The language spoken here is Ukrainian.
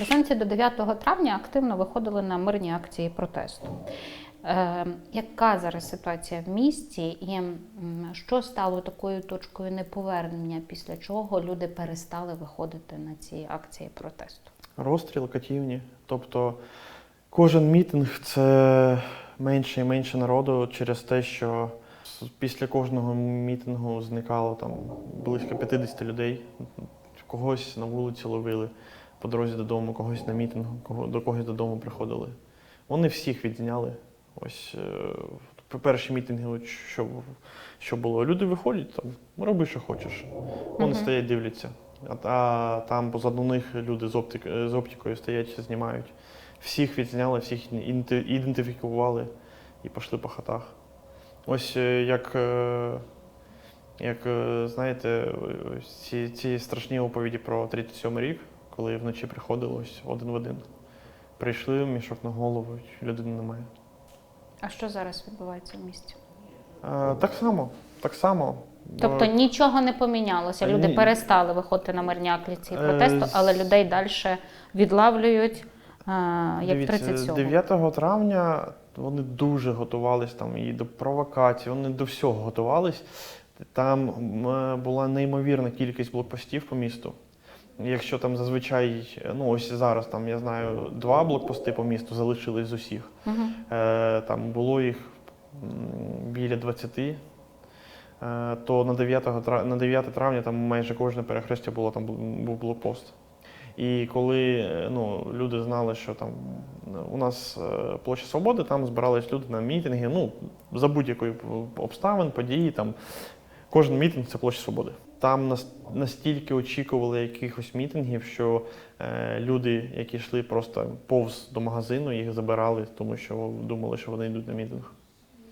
Херсонці до 9 травня активно виходили на мирні акції протесту. Е, яка зараз ситуація в місті, і що стало такою точкою неповернення, після чого люди перестали виходити на ці акції протесту? Розстріл, катівні. Тобто кожен мітинг це менше і менше народу через те, що після кожного мітингу зникало там близько 50 людей. Когось на вулиці ловили по дорозі додому, когось на мітингу, кого, до когось додому приходили. Вони всіх відзняли. Ось е, перші мітинги, що, що було. Люди виходять, там, роби, що хочеш. Вони Мгм. стоять, дивляться. А, а там позаду них люди з, оптик, з оптикою стоять, знімають. Всіх відзняли, всіх ідентифікували і пішли по хатах. Ось е, як, е, як е, знаєте, ці, ці страшні оповіді про 37 рік, коли вночі приходили ось один в один. Прийшли, мішок на голову, людини немає. А що зараз відбувається в місті? Е, так само, так само. Тобто Е, нічого не помінялося. Люди Ні. перестали виходити на мирні акції Е, протесту, але людей далі відлавлюють, е, як Дивіться, 37 9 травня вони дуже готувались там і до провокацій, вони до всього готувались. Там м, була неймовірна кількість блокпостів по місту. Якщо там зазвичай, ну ось зараз там я знаю, два блокпости по місту залишились з усіх. Мгм. Е, там було їх біля 20. Е, то на 9, на 9 травня там майже кожне перехрестя було там був блокпост. І коли е, ну, люди знали, що там е, у нас площа Свободи, там збирались люди на мітинги, ну, за будь-якої обставин, події, там кожен мітинг це площа Свободи. Там настільки очікували якихось мітингів, що е, люди, які йшли просто повз до магазину, їх забирали, тому що думали, що вони йдуть на мітинг.